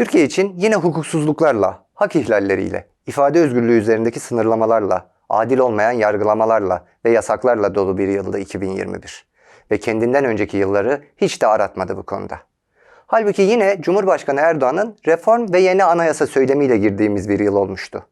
Türkiye için yine hukuksuzluklarla, hak ihlalleriyle, ifade özgürlüğü üzerindeki sınırlamalarla, adil olmayan yargılamalarla ve yasaklarla dolu bir yıldı 2021. Ve kendinden önceki yılları hiç de aratmadı bu konuda. Halbuki yine Cumhurbaşkanı Erdoğan'ın reform ve yeni anayasa söylemiyle girdiğimiz bir yıl olmuştu.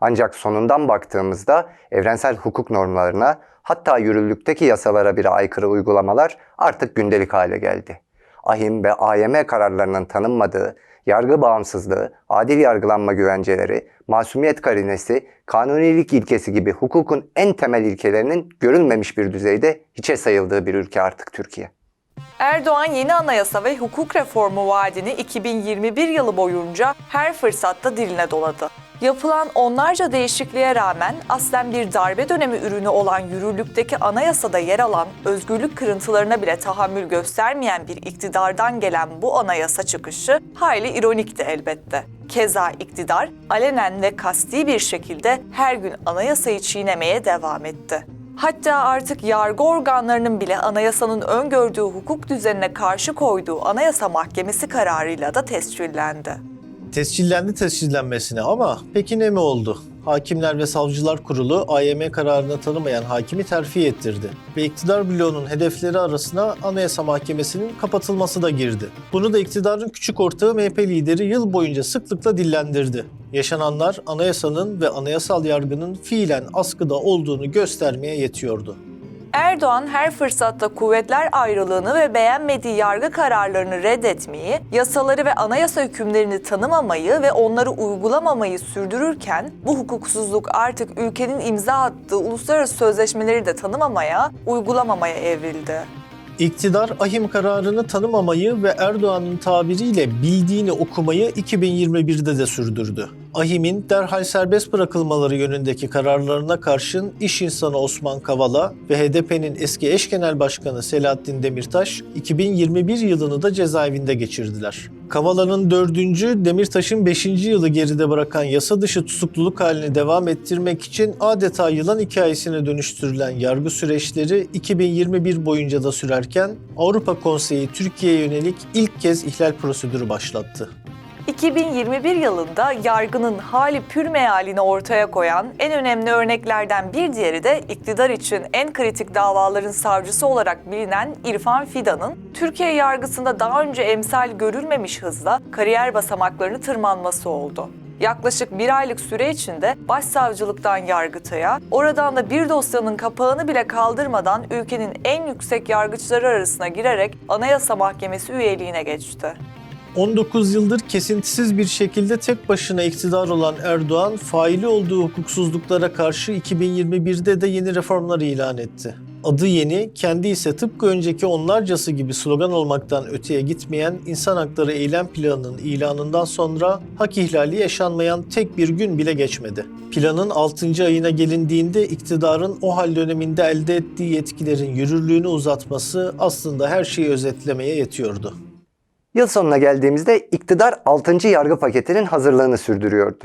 Ancak sonundan baktığımızda evrensel hukuk normlarına hatta yürürlükteki yasalara bile aykırı uygulamalar artık gündelik hale geldi. AHİM ve AYM kararlarının tanınmadığı, yargı bağımsızlığı, adil yargılanma güvenceleri, masumiyet karinesi, kanunilik ilkesi gibi hukukun en temel ilkelerinin görülmemiş bir düzeyde hiçe sayıldığı bir ülke artık Türkiye. Erdoğan yeni anayasa ve hukuk reformu vaadini 2021 yılı boyunca her fırsatta diline doladı. Yapılan onlarca değişikliğe rağmen aslen bir darbe dönemi ürünü olan yürürlükteki anayasada yer alan özgürlük kırıntılarına bile tahammül göstermeyen bir iktidardan gelen bu anayasa çıkışı hayli ironikti elbette. Keza iktidar alenen ve kasti bir şekilde her gün anayasayı çiğnemeye devam etti. Hatta artık yargı organlarının bile anayasanın öngördüğü hukuk düzenine karşı koyduğu Anayasa Mahkemesi kararıyla da tescillendi. Tescillendi tescillenmesine ama peki ne mi oldu? Hakimler ve Savcılar Kurulu AYM kararını tanımayan hakimi terfi ettirdi ve iktidar bloğunun hedefleri arasına Anayasa Mahkemesi'nin kapatılması da girdi. Bunu da iktidarın küçük ortağı MHP lideri yıl boyunca sıklıkla dillendirdi. Yaşananlar anayasanın ve anayasal yargının fiilen askıda olduğunu göstermeye yetiyordu. Erdoğan her fırsatta kuvvetler ayrılığını ve beğenmediği yargı kararlarını reddetmeyi, yasaları ve anayasa hükümlerini tanımamayı ve onları uygulamamayı sürdürürken bu hukuksuzluk artık ülkenin imza attığı uluslararası sözleşmeleri de tanımamaya, uygulamamaya evrildi. İktidar ahim kararını tanımamayı ve Erdoğan'ın tabiriyle bildiğini okumayı 2021'de de sürdürdü. Ahim'in derhal serbest bırakılmaları yönündeki kararlarına karşın iş insanı Osman Kavala ve HDP'nin eski eş genel başkanı Selahattin Demirtaş 2021 yılını da cezaevinde geçirdiler. Kavala'nın dördüncü, Demirtaş'ın beşinci yılı geride bırakan yasa dışı tutukluluk halini devam ettirmek için adeta yılan hikayesine dönüştürülen yargı süreçleri 2021 boyunca da sürerken Avrupa Konseyi Türkiye'ye yönelik ilk kez ihlal prosedürü başlattı. 2021 yılında yargının hali pür mealini ortaya koyan en önemli örneklerden bir diğeri de iktidar için en kritik davaların savcısı olarak bilinen İrfan Fidan'ın Türkiye yargısında daha önce emsal görülmemiş hızla kariyer basamaklarını tırmanması oldu. Yaklaşık bir aylık süre içinde başsavcılıktan yargıtaya, oradan da bir dosyanın kapağını bile kaldırmadan ülkenin en yüksek yargıçları arasına girerek Anayasa Mahkemesi üyeliğine geçti. 19 yıldır kesintisiz bir şekilde tek başına iktidar olan Erdoğan, faili olduğu hukuksuzluklara karşı 2021'de de yeni reformlar ilan etti. Adı yeni, kendi ise tıpkı önceki onlarcası gibi slogan olmaktan öteye gitmeyen insan hakları eylem planının ilanından sonra hak ihlali yaşanmayan tek bir gün bile geçmedi. Planın 6. ayına gelindiğinde iktidarın o hal döneminde elde ettiği yetkilerin yürürlüğünü uzatması aslında her şeyi özetlemeye yetiyordu. Yıl sonuna geldiğimizde iktidar 6. yargı paketinin hazırlığını sürdürüyordu.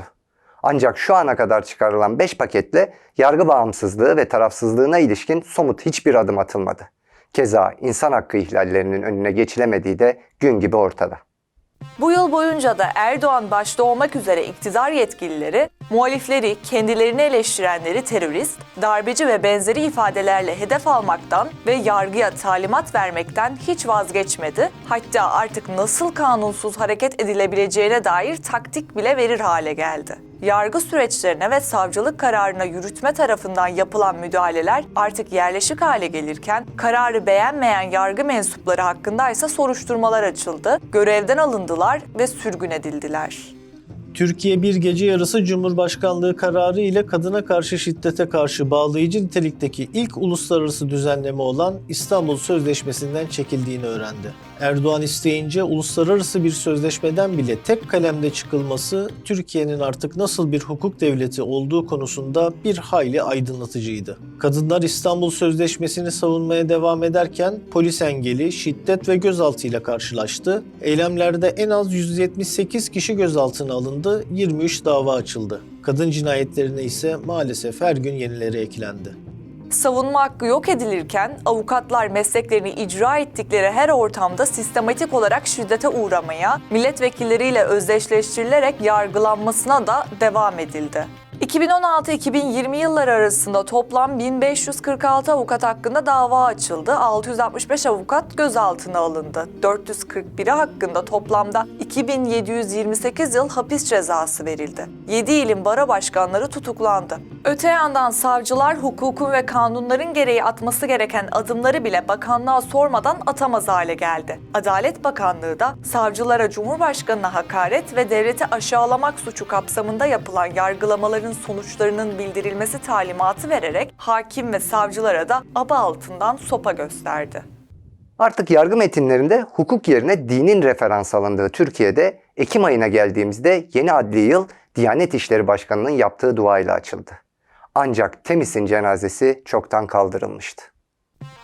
Ancak şu ana kadar çıkarılan 5 paketle yargı bağımsızlığı ve tarafsızlığına ilişkin somut hiçbir adım atılmadı. Keza insan hakkı ihlallerinin önüne geçilemediği de gün gibi ortada. Bu yıl boyunca da Erdoğan başta olmak üzere iktidar yetkilileri, muhalifleri, kendilerini eleştirenleri terörist, darbeci ve benzeri ifadelerle hedef almaktan ve yargıya talimat vermekten hiç vazgeçmedi. Hatta artık nasıl kanunsuz hareket edilebileceğine dair taktik bile verir hale geldi. Yargı süreçlerine ve savcılık kararına yürütme tarafından yapılan müdahaleler artık yerleşik hale gelirken kararı beğenmeyen yargı mensupları hakkında ise soruşturmalar açıldı, görevden alındılar ve sürgün edildiler. Türkiye bir gece yarısı Cumhurbaşkanlığı kararı ile kadına karşı şiddete karşı bağlayıcı nitelikteki ilk uluslararası düzenleme olan İstanbul Sözleşmesi'nden çekildiğini öğrendi. Erdoğan isteyince uluslararası bir sözleşmeden bile tek kalemde çıkılması Türkiye'nin artık nasıl bir hukuk devleti olduğu konusunda bir hayli aydınlatıcıydı. Kadınlar İstanbul Sözleşmesi'ni savunmaya devam ederken polis engeli, şiddet ve gözaltıyla karşılaştı. Eylemlerde en az 178 kişi gözaltına alındı, 23 dava açıldı. Kadın cinayetlerine ise maalesef her gün yenileri eklendi. Savunma hakkı yok edilirken avukatlar mesleklerini icra ettikleri her ortamda sistematik olarak şiddete uğramaya, milletvekilleriyle özdeşleştirilerek yargılanmasına da devam edildi. 2016-2020 yılları arasında toplam 1546 avukat hakkında dava açıldı. 665 avukat gözaltına alındı. 441'i hakkında toplamda 2728 yıl hapis cezası verildi. 7 ilin bara başkanları tutuklandı. Öte yandan savcılar hukukun ve kanunların gereği atması gereken adımları bile bakanlığa sormadan atamaz hale geldi. Adalet Bakanlığı da savcılara Cumhurbaşkanına hakaret ve devleti aşağılamak suçu kapsamında yapılan yargılamaların sonuçlarının bildirilmesi talimatı vererek hakim ve savcılara da aba altından sopa gösterdi. Artık yargı metinlerinde hukuk yerine dinin referans alındığı Türkiye'de Ekim ayına geldiğimizde yeni adli yıl Diyanet İşleri Başkanı'nın yaptığı duayla açıldı. Ancak Temis'in cenazesi çoktan kaldırılmıştı.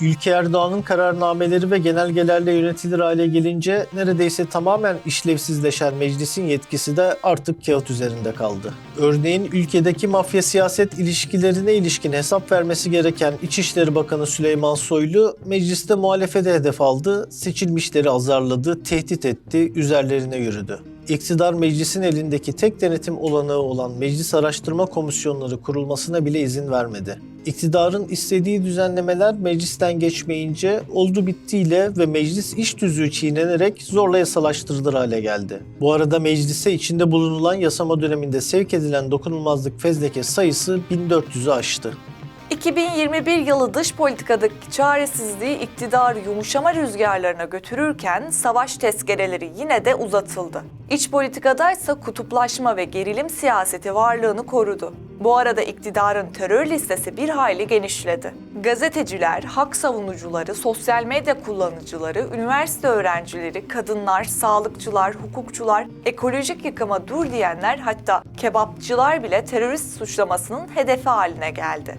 Ülke Erdoğan'ın kararnameleri ve genelgelerle yönetilir hale gelince neredeyse tamamen işlevsizleşen meclisin yetkisi de artık kağıt üzerinde kaldı. Örneğin ülkedeki mafya siyaset ilişkilerine ilişkin hesap vermesi gereken İçişleri Bakanı Süleyman Soylu mecliste muhalefete hedef aldı, seçilmişleri azarladı, tehdit etti, üzerlerine yürüdü. İktidar meclisin elindeki tek denetim olanağı olan Meclis Araştırma Komisyonları kurulmasına bile izin vermedi. İktidarın istediği düzenlemeler meclisten geçmeyince oldu bittiyle ve meclis iş tüzüğü çiğnenerek zorla yasalaştırılır hale geldi. Bu arada meclise içinde bulunulan yasama döneminde sevk edilen dokunulmazlık fezleke sayısı 1400'ü aştı. 2021 yılı dış politikadaki çaresizliği iktidarı yumuşama rüzgarlarına götürürken savaş tezkereleri yine de uzatıldı. İç politikadaysa kutuplaşma ve gerilim siyaseti varlığını korudu. Bu arada iktidarın terör listesi bir hayli genişledi. Gazeteciler, hak savunucuları, sosyal medya kullanıcıları, üniversite öğrencileri, kadınlar, sağlıkçılar, hukukçular, ekolojik yıkıma dur diyenler hatta kebapçılar bile terörist suçlamasının hedefi haline geldi.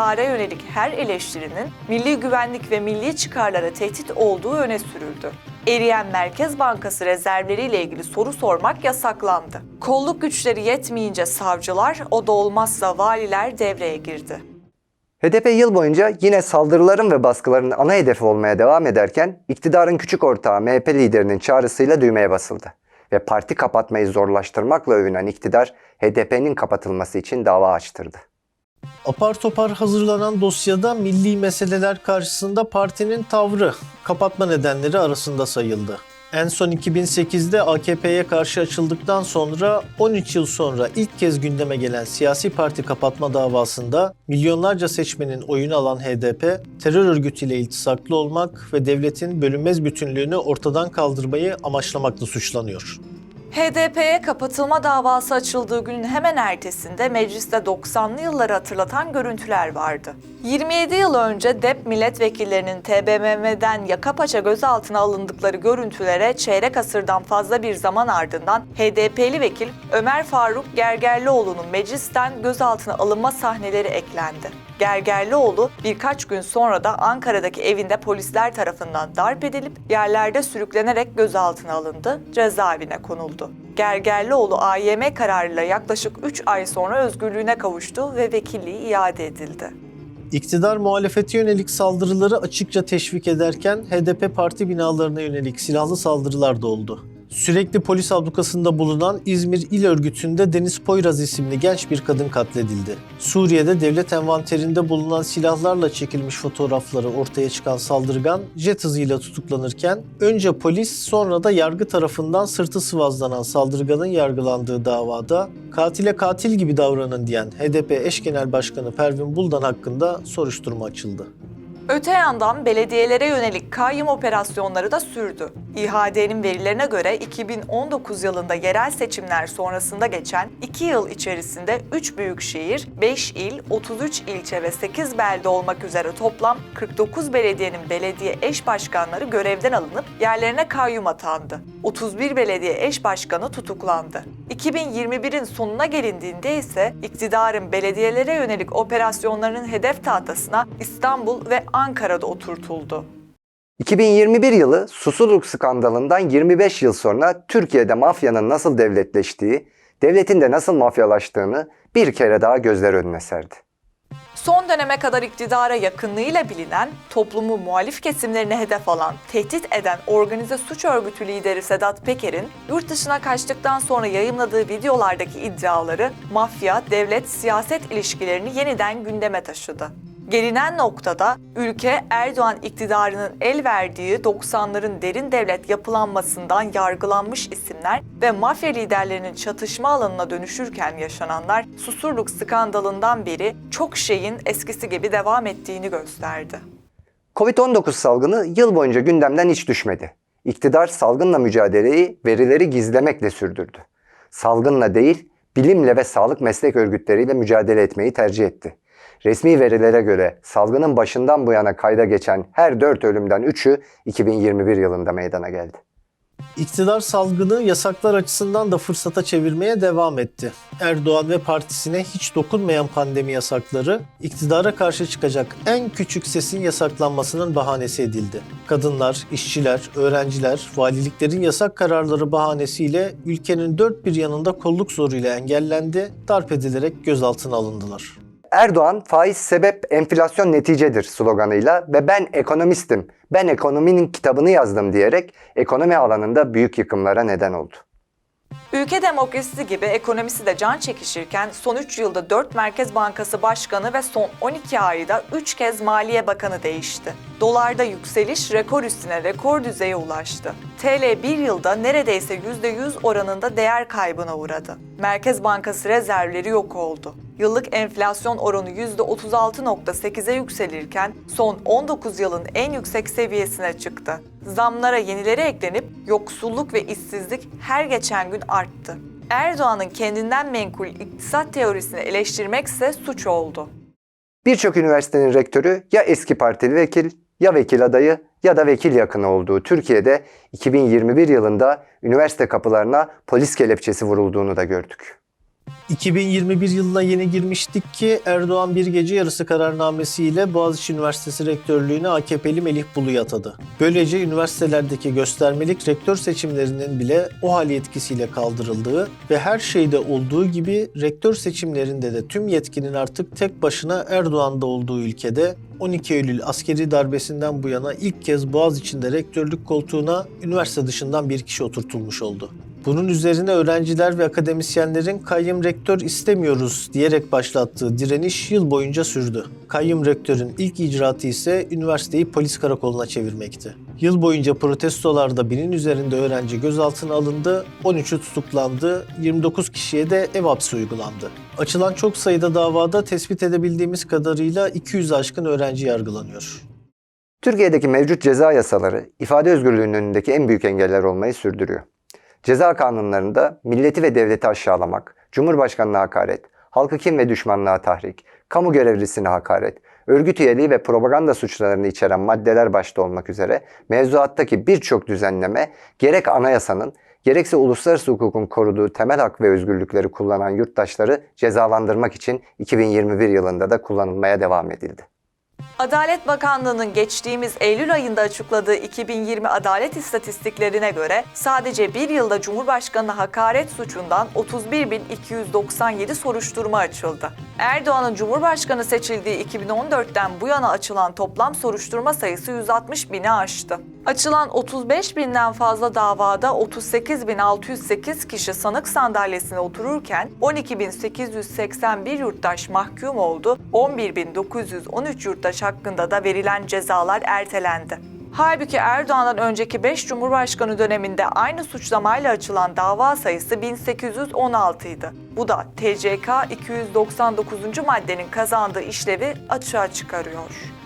İktidara yönelik her eleştirinin milli güvenlik ve milli çıkarlara tehdit olduğu öne sürüldü. Eriyen Merkez Bankası rezervleriyle ilgili soru sormak yasaklandı. Kolluk güçleri yetmeyince savcılar, o da olmazsa valiler devreye girdi. HDP yıl boyunca yine saldırıların ve baskıların ana hedefi olmaya devam ederken iktidarın küçük ortağı MHP liderinin çağrısıyla düğmeye basıldı. Ve parti kapatmayı zorlaştırmakla övünen iktidar HDP'nin kapatılması için dava açtırdı. Apar topar hazırlanan dosyada milli meseleler karşısında partinin tavrı, kapatma nedenleri arasında sayıldı. En son 2008'de AKP'ye karşı açıldıktan sonra 13 yıl sonra ilk kez gündeme gelen siyasi parti kapatma davasında milyonlarca seçmenin oyunu alan HDP, terör örgütüyle iltisaklı olmak ve devletin bölünmez bütünlüğünü ortadan kaldırmayı amaçlamakla suçlanıyor. HDP'ye kapatılma davası açıldığı günün hemen ertesinde mecliste 90'lı yılları hatırlatan görüntüler vardı. 27 yıl önce DEP milletvekillerinin TBMM'den yaka paça gözaltına alındıkları görüntülere çeyrek asırdan fazla bir zaman ardından HDP'li vekil Ömer Faruk Gergerlioğlu'nun meclisten gözaltına alınma sahneleri eklendi. Gergerlioğlu birkaç gün sonra da Ankara'daki evinde polisler tarafından darp edilip yerlerde sürüklenerek gözaltına alındı, cezaevine konuldu. Gergerlioğlu AYM kararıyla yaklaşık 3 ay sonra özgürlüğüne kavuştu ve vekilliği iade edildi. İktidar muhalefete yönelik saldırıları açıkça teşvik ederken HDP parti binalarına yönelik silahlı saldırılar da oldu. Sürekli polis ablukasında bulunan İzmir İl Örgütü'nde Deniz Poyraz isimli genç bir kadın katledildi. Suriye'de devlet envanterinde bulunan silahlarla çekilmiş fotoğrafları ortaya çıkan saldırgan jet hızıyla tutuklanırken önce polis sonra da yargı tarafından sırtı sıvazlanan saldırganın yargılandığı davada katile katil gibi davranın diyen HDP eş genel başkanı Pervin Buldan hakkında soruşturma açıldı. Öte yandan belediyelere yönelik kayyum operasyonları da sürdü. İHA'd'nin verilerine göre 2019 yılında yerel seçimler sonrasında geçen 2 yıl içerisinde 3 büyükşehir, 5 il, 33 ilçe ve 8 belde olmak üzere toplam 49 belediyenin belediye eş başkanları görevden alınıp yerlerine kayyum atandı. 31 belediye eş başkanı tutuklandı. 2021'in sonuna gelindiğinde ise iktidarın belediyelere yönelik operasyonlarının hedef tahtasına İstanbul ve Ankara'da oturtuldu. 2021 yılı Susurluk skandalından 25 yıl sonra Türkiye'de mafyanın nasıl devletleştiği, devletin de nasıl mafyalaştığını bir kere daha gözler önüne serdi. Son döneme kadar iktidara yakınlığıyla bilinen, toplumu muhalif kesimlerine hedef alan, tehdit eden organize suç örgütü lideri Sedat Peker'in yurt dışına kaçtıktan sonra yayımladığı videolardaki iddiaları mafya, devlet, siyaset ilişkilerini yeniden gündeme taşıdı. Gelinen noktada ülke Erdoğan iktidarının el verdiği 90'ların derin devlet yapılanmasından yargılanmış isimler ve mafya liderlerinin çatışma alanına dönüşürken yaşananlar Susurluk skandalından beri çok şeyin eskisi gibi devam ettiğini gösterdi. Covid-19 salgını yıl boyunca gündemden hiç düşmedi. İktidar salgınla mücadeleyi verileri gizlemekle sürdürdü. Salgınla değil, bilimle ve sağlık meslek örgütleriyle mücadele etmeyi tercih etti. Resmi verilere göre salgının başından bu yana kayda geçen her 4 ölümden 3'ü 2021 yılında meydana geldi. İktidar salgını yasaklar açısından da fırsata çevirmeye devam etti. Erdoğan ve partisine hiç dokunmayan pandemi yasakları iktidara karşı çıkacak en küçük sesin yasaklanmasının bahanesi edildi. Kadınlar, işçiler, öğrenciler valiliklerin yasak kararları bahanesiyle ülkenin dört bir yanında kolluk zoruyla engellendi, darp edilerek gözaltına alındılar. Erdoğan faiz sebep enflasyon neticedir sloganıyla ve ben ekonomistim, ben ekonominin kitabını yazdım diyerek ekonomi alanında büyük yıkımlara neden oldu. Ülke demokrasisi gibi ekonomisi de can çekişirken son 3 yılda 4 Merkez Bankası Başkanı ve son 12 ayda 3 kez Maliye Bakanı değişti. Dolarda yükseliş rekor üstüne rekor düzeye ulaştı. TL bir yılda neredeyse %100 oranında değer kaybına uğradı. Merkez Bankası rezervleri yok oldu. Yıllık enflasyon oranı %36.8'e yükselirken son 19 yılın en yüksek seviyesine çıktı. Zamlara yenileri eklenip yoksulluk ve işsizlik her geçen gün arttı. Erdoğan'ın kendinden menkul iktisat teorisini eleştirmekse suç oldu. Birçok üniversitenin rektörü ya eski partili vekil, ya vekil adayı ya da vekil yakını olduğu Türkiye'de 2021 yılında üniversite kapılarına polis kelepçesi vurulduğunu da gördük. 2021 yılına yeni girmiştik ki Erdoğan bir gece yarısı kararnamesiyle Boğaziçi Üniversitesi Rektörlüğüne AKP'li Melih Bulu'yu atadı. Böylece üniversitelerdeki göstermelik rektör seçimlerinin bile o hal yetkisiyle kaldırıldığı ve her şeyde olduğu gibi rektör seçimlerinde de tüm yetkinin artık tek başına Erdoğan'da olduğu ülkede 12 Eylül askeri darbesinden bu yana ilk kez Boğaziçi'nde rektörlük koltuğuna üniversite dışından bir kişi oturtulmuş oldu. Bunun üzerine öğrenciler ve akademisyenlerin kayyum rektör istemiyoruz diyerek başlattığı direniş yıl boyunca sürdü. Kayyum rektörün ilk icraatı ise üniversiteyi polis karakoluna çevirmekti. Yıl boyunca protestolarda binin üzerinde öğrenci gözaltına alındı, 13'ü tutuklandı, 29 kişiye de ev hapsi uygulandı. Açılan çok sayıda davada tespit edebildiğimiz kadarıyla 200 aşkın öğrenci yargılanıyor. Türkiye'deki mevcut ceza yasaları ifade özgürlüğünün önündeki en büyük engeller olmayı sürdürüyor. Ceza kanunlarında milleti ve devleti aşağılamak, cumhurbaşkanına hakaret, halkı kim ve düşmanlığa tahrik, kamu görevlisine hakaret, örgüt üyeliği ve propaganda suçlarını içeren maddeler başta olmak üzere mevzuattaki birçok düzenleme gerek anayasanın gerekse uluslararası hukukun koruduğu temel hak ve özgürlükleri kullanan yurttaşları cezalandırmak için 2021 yılında da kullanılmaya devam edildi. Adalet Bakanlığı'nın geçtiğimiz Eylül ayında açıkladığı 2020 adalet istatistiklerine göre sadece bir yılda Cumhurbaşkanı hakaret suçundan 31.297 soruşturma açıldı. Erdoğan'ın Cumhurbaşkanı seçildiği 2014'ten bu yana açılan toplam soruşturma sayısı 160 bini aştı. Açılan 35 binden fazla davada 38.608 kişi sanık sandalyesine otururken 12.881 yurttaş mahkum oldu, 11.913 yurttaş hakkında da verilen cezalar ertelendi. Halbuki Erdoğan'dan önceki 5 Cumhurbaşkanı döneminde aynı suçlamayla açılan dava sayısı 1816 idi. Bu da TCK 299. maddenin kazandığı işlevi açığa çıkarıyor.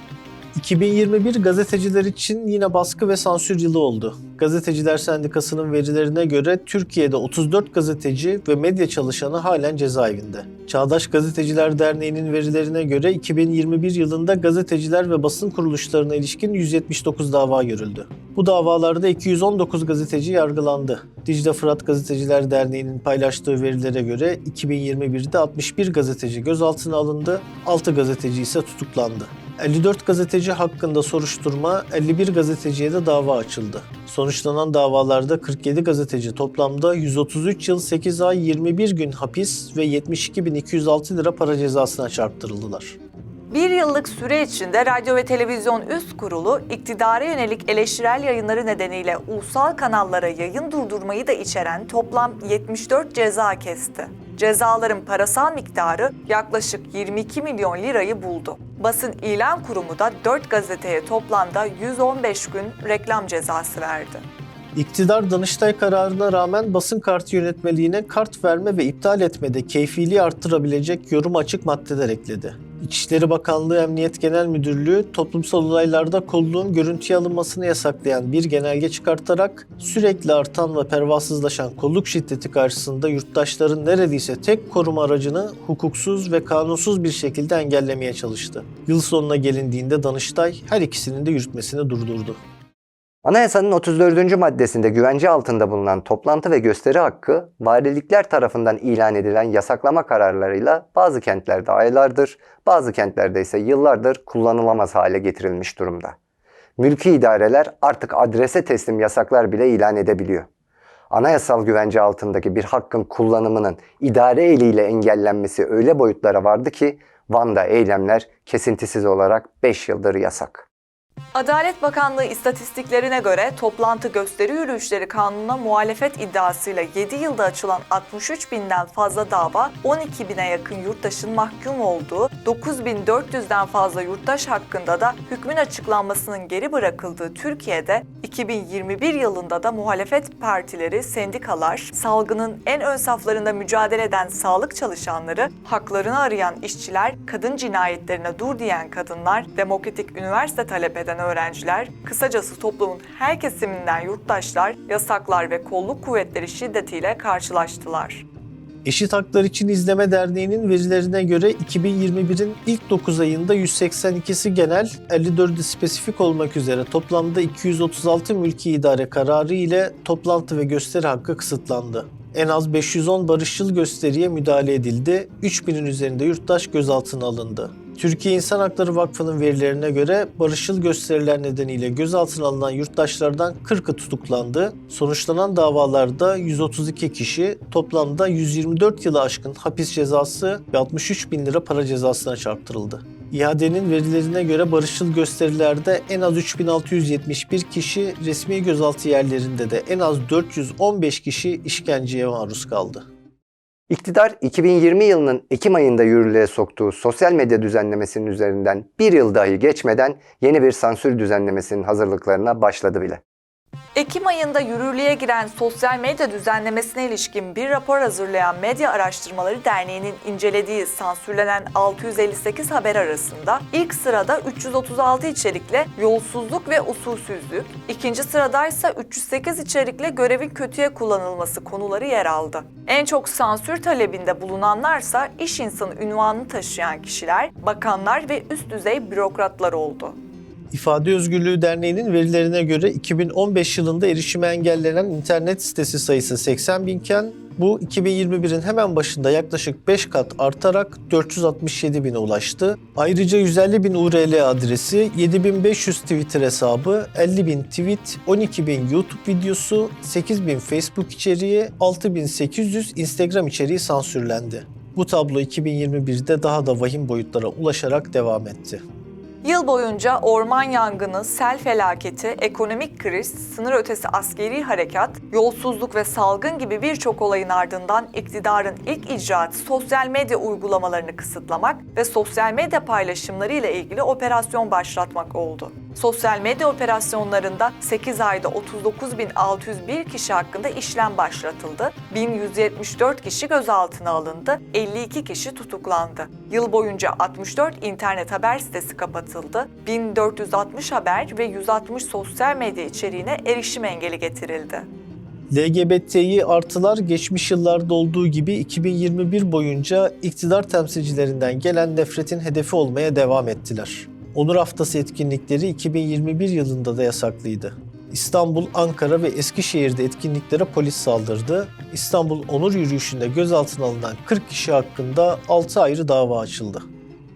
2021 gazeteciler için yine baskı ve sansür yılı oldu. Gazeteciler Sendikası'nın verilerine göre Türkiye'de 34 gazeteci ve medya çalışanı halen cezaevinde. Çağdaş Gazeteciler Derneği'nin verilerine göre 2021 yılında gazeteciler ve basın kuruluşlarına ilişkin 179 dava görüldü. Bu davalarda 219 gazeteci yargılandı. Dicle Fırat Gazeteciler Derneği'nin paylaştığı verilere göre 2021'de 61 gazeteci gözaltına alındı, 6 gazeteci ise tutuklandı. 54 gazeteci hakkında soruşturma, 51 gazeteciye de dava açıldı. Sonuçlanan davalarda 47 gazeteci toplamda 133 yıl 8 ay 21 gün hapis ve 72.206 lira para cezasına çarptırıldılar. Bir yıllık süre içinde Radyo ve Televizyon Üst Kurulu iktidara yönelik eleştirel yayınları nedeniyle ulusal kanallara yayın durdurmayı da içeren toplam 74 ceza kesti. Cezaların parasal miktarı yaklaşık 22 milyon lirayı buldu. Basın İlan Kurumu da 4 gazeteye toplamda 115 gün reklam cezası verdi. İktidar Danıştay kararına rağmen basın kartı yönetmeliğine kart verme ve iptal etmede keyfiliği arttırabilecek yorum açık maddeler ekledi. İçişleri Bakanlığı Emniyet Genel Müdürlüğü toplumsal olaylarda kolluğun görüntüye alınmasını yasaklayan bir genelge çıkartarak sürekli artan ve pervasızlaşan kolluk şiddeti karşısında yurttaşların neredeyse tek koruma aracını hukuksuz ve kanunsuz bir şekilde engellemeye çalıştı. Yıl sonuna gelindiğinde Danıştay her ikisinin de yürütmesini durdurdu. Anayasanın 34. maddesinde güvence altında bulunan toplantı ve gösteri hakkı, valilikler tarafından ilan edilen yasaklama kararlarıyla bazı kentlerde aylardır, bazı kentlerde ise yıllardır kullanılamaz hale getirilmiş durumda. Mülki idareler artık adrese teslim yasaklar bile ilan edebiliyor. Anayasal güvence altındaki bir hakkın kullanımının idare eliyle engellenmesi öyle boyutlara vardı ki Van'da eylemler kesintisiz olarak 5 yıldır yasak. Adalet Bakanlığı istatistiklerine göre toplantı gösteri yürüyüşleri kanununa muhalefet iddiasıyla 7 yılda açılan 63 binden fazla dava, 12 bine yakın yurttaşın mahkum olduğu, 9400'den fazla yurttaş hakkında da hükmün açıklanmasının geri bırakıldığı Türkiye'de 2021 yılında da muhalefet partileri, sendikalar, salgının en ön saflarında mücadele eden sağlık çalışanları, haklarını arayan işçiler, kadın cinayetlerine dur diyen kadınlar, demokratik üniversite talep eden öğrenciler, kısacası toplumun her kesiminden yurttaşlar yasaklar ve kolluk kuvvetleri şiddetiyle karşılaştılar. Eşit Haklar İçin İzleme Derneği'nin verilerine göre 2021'in ilk 9 ayında 182'si genel, 54'ü spesifik olmak üzere toplamda 236 mülki idare kararı ile toplantı ve gösteri hakkı kısıtlandı. En az 510 barışçıl gösteriye müdahale edildi, 3000'in üzerinde yurttaş gözaltına alındı. Türkiye İnsan Hakları Vakfı'nın verilerine göre barışçıl gösteriler nedeniyle gözaltına alınan yurttaşlardan 40'ı tutuklandı. Sonuçlanan davalarda 132 kişi toplamda 124 yılı aşkın hapis cezası ve 63 bin lira para cezasına çarptırıldı. İadenin verilerine göre barışçıl gösterilerde en az 3671 kişi resmi gözaltı yerlerinde de en az 415 kişi işkenceye maruz kaldı. İktidar 2020 yılının Ekim ayında yürürlüğe soktuğu sosyal medya düzenlemesinin üzerinden bir yıl dahi geçmeden yeni bir sansür düzenlemesinin hazırlıklarına başladı bile. Ekim ayında yürürlüğe giren sosyal medya düzenlemesine ilişkin bir rapor hazırlayan Medya Araştırmaları Derneği'nin incelediği sansürlenen 658 haber arasında ilk sırada 336 içerikle yolsuzluk ve usulsüzlük, ikinci sıradaysa 308 içerikle görevin kötüye kullanılması konuları yer aldı. En çok sansür talebinde bulunanlarsa iş insanı ünvanını taşıyan kişiler, bakanlar ve üst düzey bürokratlar oldu. İfade Özgürlüğü Derneği'nin verilerine göre 2015 yılında erişime engellenen internet sitesi sayısı 80 binken bu 2021'in hemen başında yaklaşık 5 kat artarak 467 bine ulaştı. Ayrıca 150 bin URL adresi, 7500 Twitter hesabı, 50 bin tweet, 12 bin YouTube videosu, 8 bin Facebook içeriği, 6800 Instagram içeriği sansürlendi. Bu tablo 2021'de daha da vahim boyutlara ulaşarak devam etti. Yıl boyunca orman yangını, sel felaketi, ekonomik kriz, sınır ötesi askeri harekat, yolsuzluk ve salgın gibi birçok olayın ardından iktidarın ilk icraatı sosyal medya uygulamalarını kısıtlamak ve sosyal medya paylaşımları ile ilgili operasyon başlatmak oldu. Sosyal medya operasyonlarında 8 ayda 39.601 kişi hakkında işlem başlatıldı, 1174 kişi gözaltına alındı, 52 kişi tutuklandı. Yıl boyunca 64 internet haber sitesi kapatıldı, 1460 haber ve 160 sosyal medya içeriğine erişim engeli getirildi. LGBTİ artılar geçmiş yıllarda olduğu gibi 2021 boyunca iktidar temsilcilerinden gelen nefretin hedefi olmaya devam ettiler. Onur Haftası etkinlikleri 2021 yılında da yasaklıydı. İstanbul, Ankara ve Eskişehir'de etkinliklere polis saldırdı. İstanbul Onur Yürüyüşü'nde gözaltına alınan 40 kişi hakkında 6 ayrı dava açıldı.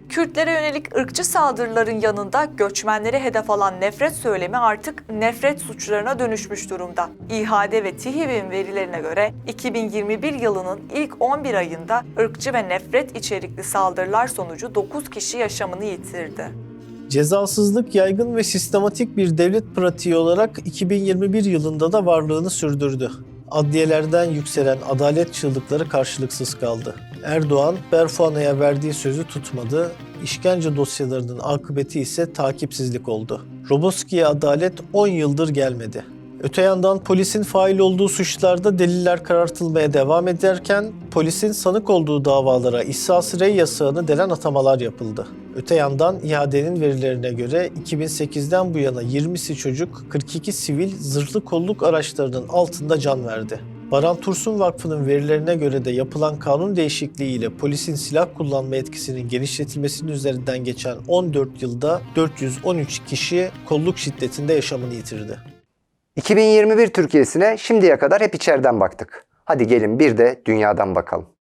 Kürtlere yönelik ırkçı saldırıların yanında göçmenleri hedef alan nefret söylemi artık nefret suçlarına dönüşmüş durumda. İHAD ve TİHİB'in verilerine göre 2021 yılının ilk 11 ayında ırkçı ve nefret içerikli saldırılar sonucu 9 kişi yaşamını yitirdi. Cezasızlık yaygın ve sistematik bir devlet pratiği olarak 2021 yılında da varlığını sürdürdü. Adliyelerden yükselen adalet çığlıkları karşılıksız kaldı. Erdoğan, Berfuana'ya verdiği sözü tutmadı, işkence dosyalarının akıbeti ise takipsizlik oldu. Roboski'ye adalet 10 yıldır gelmedi. Öte yandan polisin fail olduğu suçlarda deliller karartılmaya devam ederken polisin sanık olduğu davalara ihsas rey yasağını delen atamalar yapıldı. Öte yandan iadenin verilerine göre 2008'den bu yana 20'si çocuk 42 sivil zırhlı kolluk araçlarının altında can verdi. Baran Tursun Vakfı'nın verilerine göre de yapılan kanun değişikliğiyle polisin silah kullanma etkisinin genişletilmesinin üzerinden geçen 14 yılda 413 kişi kolluk şiddetinde yaşamını yitirdi. 2021 Türkiye'sine şimdiye kadar hep içeriden baktık. Hadi gelin bir de dünyadan bakalım.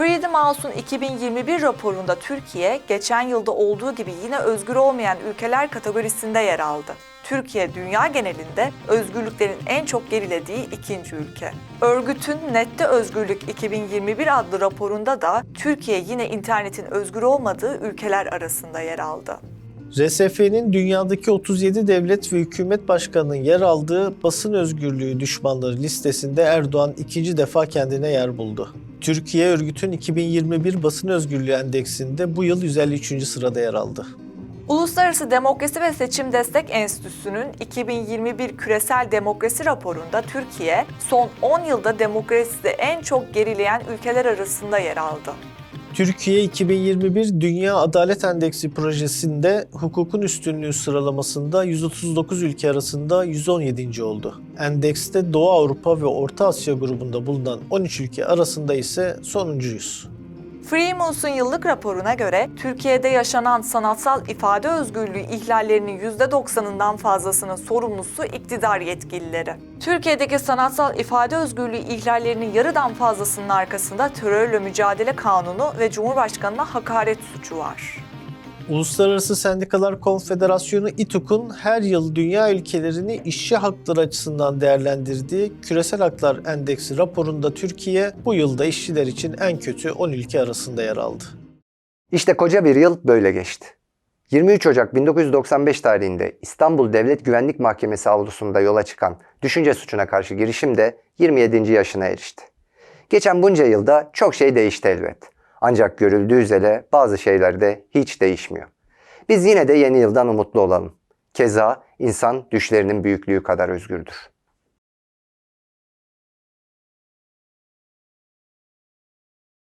Freedom House'un 2021 raporunda Türkiye, geçen yılda olduğu gibi yine özgür olmayan ülkeler kategorisinde yer aldı. Türkiye dünya genelinde özgürlüklerin en çok gerilediği ikinci ülke. Örgütün Nette Özgürlük 2021 adlı raporunda da Türkiye yine internetin özgür olmadığı ülkeler arasında yer aldı. RSF'nin dünyadaki 37 devlet ve hükümet başkanının yer aldığı basın özgürlüğü düşmanları listesinde Erdoğan ikinci defa kendine yer buldu. Türkiye örgütün 2021 basın özgürlüğü endeksinde bu yıl 153. sırada yer aldı. Uluslararası Demokrasi ve Seçim Destek Enstitüsü'nün 2021 Küresel Demokrasi raporunda Türkiye, son 10 yılda demokraside en çok gerileyen ülkeler arasında yer aldı. Türkiye 2021 Dünya Adalet Endeksi projesinde hukukun üstünlüğü sıralamasında 139 ülke arasında 117. oldu. Endekste Doğu Avrupa ve Orta Asya grubunda bulunan 13 ülke arasında ise sonuncuyuz. Freemason'un yıllık raporuna göre Türkiye'de yaşanan sanatsal ifade özgürlüğü ihlallerinin %90'ından fazlasının sorumlusu iktidar yetkilileri. Türkiye'deki sanatsal ifade özgürlüğü ihlallerinin yarıdan fazlasının arkasında terörle mücadele kanunu ve Cumhurbaşkanı'na hakaret suçu var. Uluslararası Sendikalar Konfederasyonu İTUK'un her yıl dünya ülkelerini işçi hakları açısından değerlendirdiği Küresel Haklar Endeksi raporunda Türkiye bu yılda işçiler için en kötü 10 ülke arasında yer aldı. İşte koca bir yıl böyle geçti. 23 Ocak 1995 tarihinde İstanbul Devlet Güvenlik Mahkemesi avlusunda yola çıkan düşünce suçuna karşı girişim de 27. yaşına erişti. Geçen bunca yılda çok şey değişti elbet. Ancak görüldüğü üzere bazı şeyler de hiç değişmiyor. Biz yine de yeni yıldan umutlu olalım. Keza insan düşlerinin büyüklüğü kadar özgürdür.